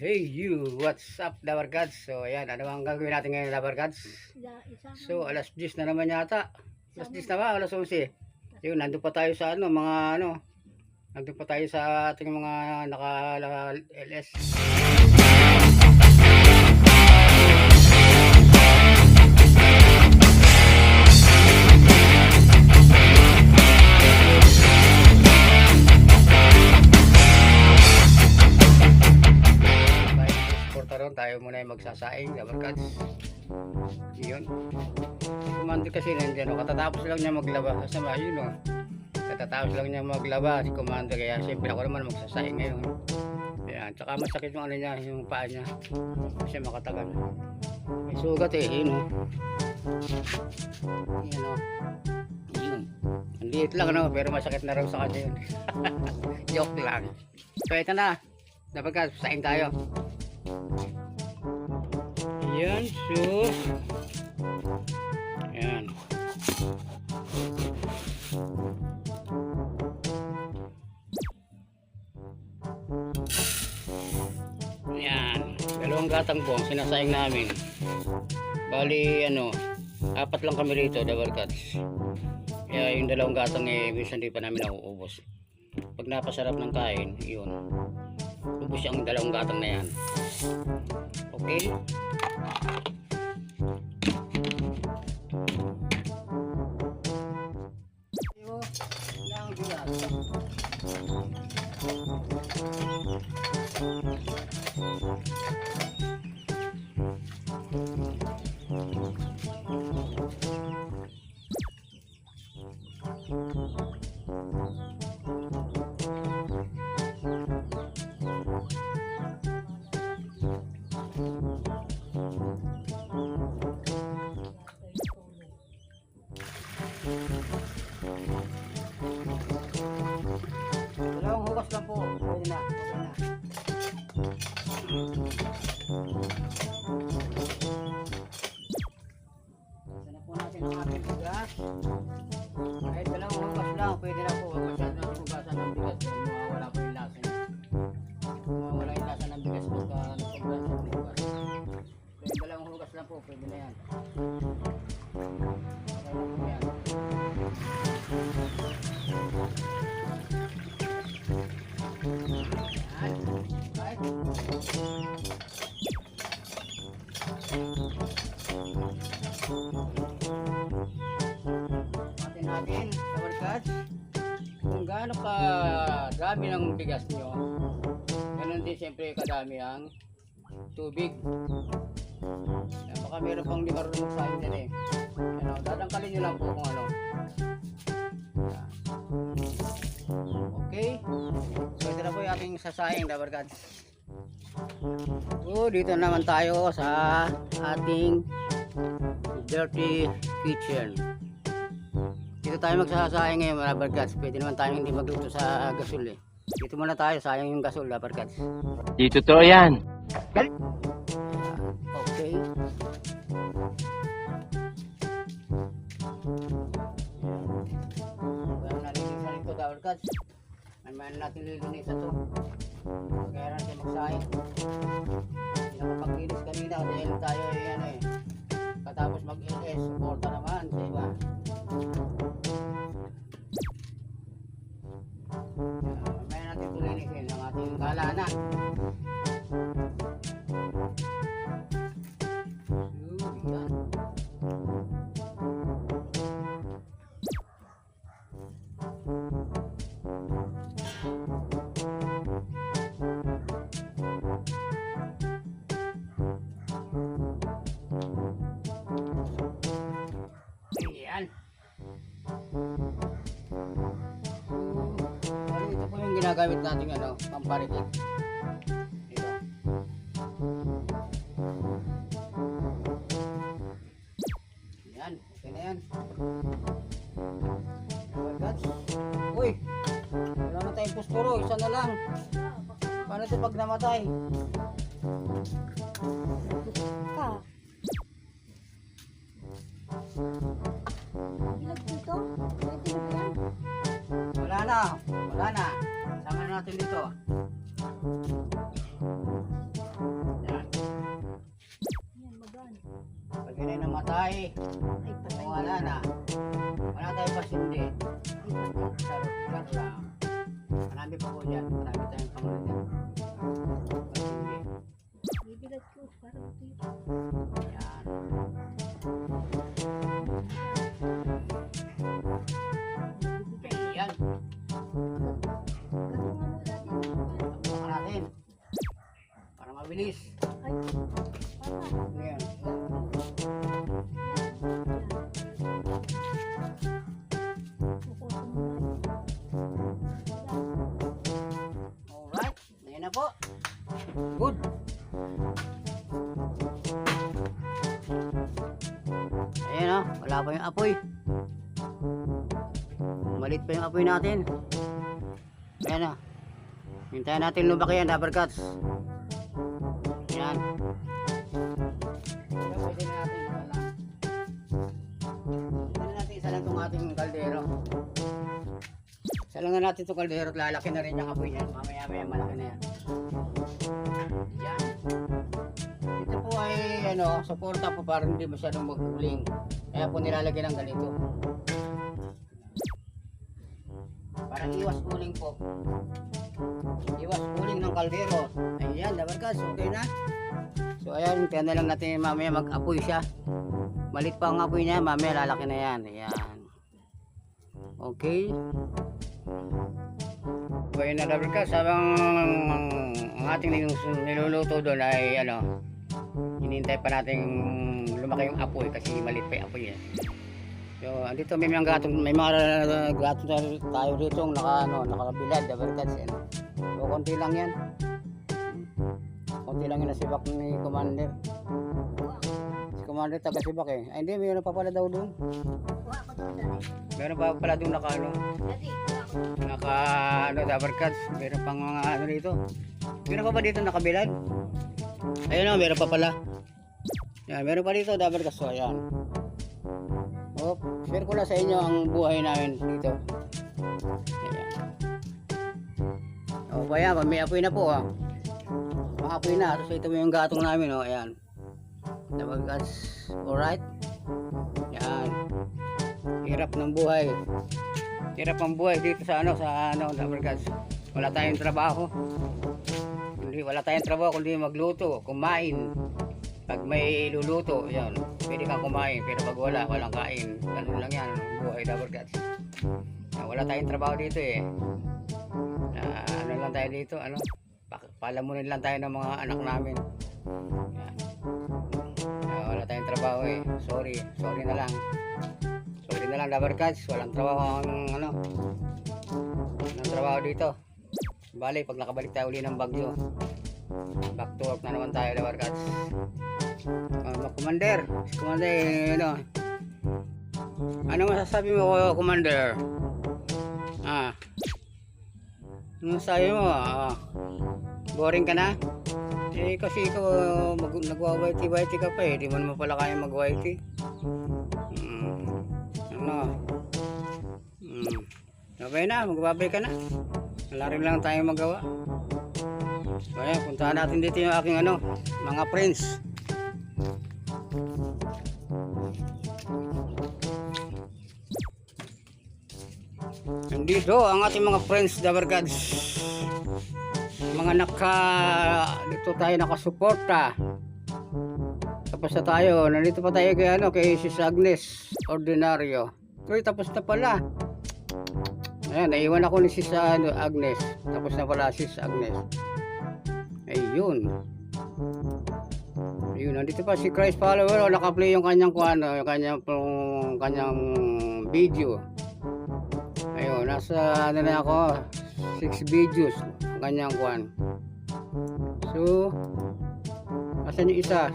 Hey you, what's up Lover Gods? So ayan, ano bang gagawin natin ngayon Lover Gods? So alas 10 na naman yata. Alas 10 na ba? Alas 11. Yun, nandun pa tayo sa ano, mga ano. Nandun pa tayo sa ating mga naka LS. Lover Gods. Yun. Commander kasi nandiyan, no? katatapos lang niya maglaba. Kasama, yun o. Katatapos lang niya maglaba si Commander. Kaya siyempre ako naman magsasaing ngayon. Yan. Tsaka masakit yung ano niya, yung paa niya. Kasi makatagal. May sugat eh, yun o. Yun o. Yun. Ang liit lang no, pero masakit na raw sa kanya yun. Joke lang. So ito na. Dapat ka, saing tayo. Yan, sus. Yan. Yan. Dalawang gatang po ang sinasayang namin. Bali, ano, apat lang kami rito, double cuts. Kaya yung dalawang gatang eh, minsan di pa namin nauubos. Pag napasarap ng kain, yun. Ubus yung dalawang gatang na yan. Okay? Yo, lang po, pwede na yan. Right. Natin natin, our catch. Kung gaano ka dami ng bigas nyo, ganun din siyempre kadami ang tubig. Baka meron pang di marunong magsahin dyan eh. Ano, dadangkalin nyo lang po kung ano. Okay. So ito na po yung ating sasayang Dabber Gods. So dito naman tayo sa ating dirty kitchen. Dito tayo magsasayang ngayon mga Dabber Gods. Pwede naman tayo hindi magluto sa gasol eh. Dito muna tayo, sayang yung gasol Dabber Gods. Di totoo yan. Ito Dabber Gods. May man natin lilinisan ito. Kaya natin magsayang. Hindi nakapaglinis kanina dahil tayo ay ano eh. Katapos mag-LS, suporta naman sa iba. Kaya Mamaya natin ito linisin ang ating kalanan. Ginagamit nating ano, pamparikit. Ito. Yan, okay na yan. Agad. Uy, wala na tayong pusturo, isa na lang. Paano ito pag namatay? ka. Ilag dito? Pwede ba yan? Wala na. Wala na. Sama natin dito. Yan. Pag yun ay namatay, wala na. Wala tayong pasindi. Sarap, na. Marami pa po dyan. Marami tayong pangulit dyan. Pasindi. Bibigat ko, parang. Yan. Para mabilis. Ay, para. Yan. Pupusin mo natin. Alright. Ngayon na po. Good. Ayan o. Wala pa yung apoy. Malit pa yung apoy natin. Ayan o. Hintayin natin lumaki yan, rubber cuts. Lang itong ating kaldero. Isa lang na natin itong kaldero at lalaki na rin yung apoy niyan. Mamaya maya malaki na yan. Yan. Ito po ay ano, suporta po para hindi masyadong maguling. Kaya po nilalagyan ng ganito. Parang iwas uling po. Iwas uling ng kaldero. Ayan, dabarkas, okay na. So ayan, kaya na lang natin mamaya mag-apoy siya. Malit pa ang apoy niya, mamaya lalaki na yan. Ayan. Okay. Yun na dabarkas, sabang ang ating niluluto doon ay ano, hinintay pa natin lumaki yung apoy kasi malit pa yung apoy niya. So, andito may mga gatong, may mga gatong tayo- dito naka, ano, nakabilad, dabarkas. Ano. So, konti lang yan. Konti lang yung nasibak ni Commander. Si Commander taga sibak eh. Ay hindi, mayroon pa pala daw doon. Meron pa pala doon naka ano, naka ano, cuts. Meron pang mga ano dito. Meron pa ba dito nakabilad? Ayun o, meron pa pala. Yan, meron pa dito cuts. So, ayan. Oh, share ko lang sa inyo ang buhay namin dito. Ayan. Oh, pa yan, may apoy na po ah. Apoy na. Tapos ito yung gatong namin oh, ayan. Cuts. Alright. Yan. Hirap ng buhay. Hirap ang buhay dito sa ano sa ano Dabarkas. Wala tayong trabaho. Hindi wala tayong trabaho kundi magluto, kumain. Pag may luluto, yan. Pwede kang kumain, pero pag wala, walang kain. Ganun lang yan, buhay Dabarkas. Ah, wala tayong trabaho dito eh. Na, ano lang tayo dito, ano? Palamunin lang tayo ng mga anak namin. Yan. Ah, wala tayong trabaho eh. Sorry, sorry na lang. Sorry na lang, Dabarkads. Walang trabaho ang ano. Walang trabaho dito. Bali, pag nakabalik tayo uli ng Bagyo. Back to work na naman tayo, Dabarkads. Uh, mga Commander. Commander, ano. Ano masasabi mo, Commander? Ah. Ano masasabi mo? Ah. Boring ka na? Eh, kasi ikaw, mag, nagwa-whitey-whitey ka pa eh. Di mo naman pala kaya mag-whitey. Mm. Ano? Mm. Okay na, magbabay ka na. Wala rin lang tayong magawa. So ayan, puntahan natin dito yung aking ano, mga friends. Nandito ang ating mga friends, Dabarkads. Mga naka, dito tayo nakasuporta. Tapos na tayo. Nandito pa tayo kay ano, kay Sis Agnes Ordinario. Uy, tapos na pala. Ayan, naiwan ako ni Sis ano, Agnes. Tapos na pala Sis Agnes. Ayun. Ayun, nandito pa si Christ follower. O, naka-play yung kanyang kuano, yung kanyang, kanyang video. Ayun, nasa ano na ako, 6 videos ang kanyang kuan. So, asan yung isa?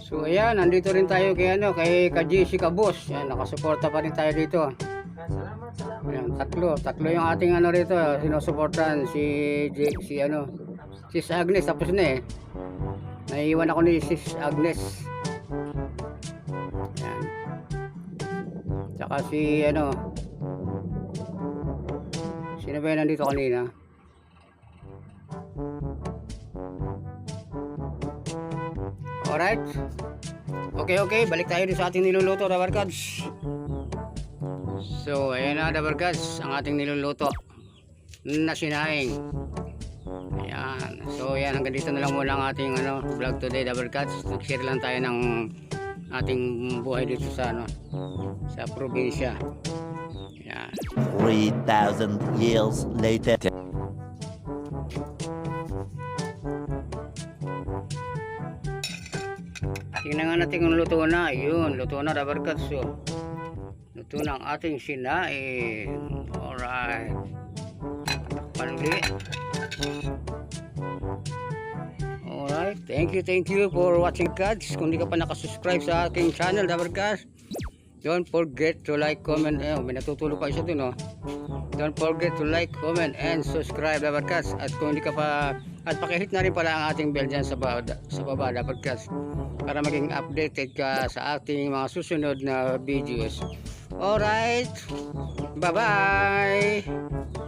So ayan, nandito rin tayo kay ano, kay ka JC Kabos. Yan, nakasuporta pa rin tayo dito. Salamat, salamat. Ayan, tatlo, tatlo yung ating ano rito, sinusuportahan si J, si ano, Sis Agnes tapos na eh. Naiiwan ako ni Sis Agnes. Ayan. Tsaka si ano, sino ba yung nandito kanina? Alright. Okay, okay. Balik tayo dun sa ating niluluto, Dabarkads. So, ayan na, Dabarkads. Ang ating niluluto na sinaing. Ayan. So, ayan. Hanggang dito na lang muna ang ating ano, vlog today, Dabarkads. Nag-share lang tayo ng ating buhay dito sa ano sa probinsya. Ayan. 3,000 years later. Tingnan nga natin kung luto na. Yun, luto na rubber cuts. So, luto na ang ating sinain. Alright. Takpan ulit. Alright. Thank you, thank you for watching cuts. Kung di ka pa nakasubscribe sa aking channel, Rubber Cuts, don't forget to like, comment. Eh, may natutulog pa isa dun, oh. Don't forget to like, comment, and subscribe, Cuts. At kung hindi ka pa, at pakihit na rin pala ang ating bell dyan sa baba, sa baba Cuts para maging updated ka sa ating mga susunod na videos. Alright, bye-bye!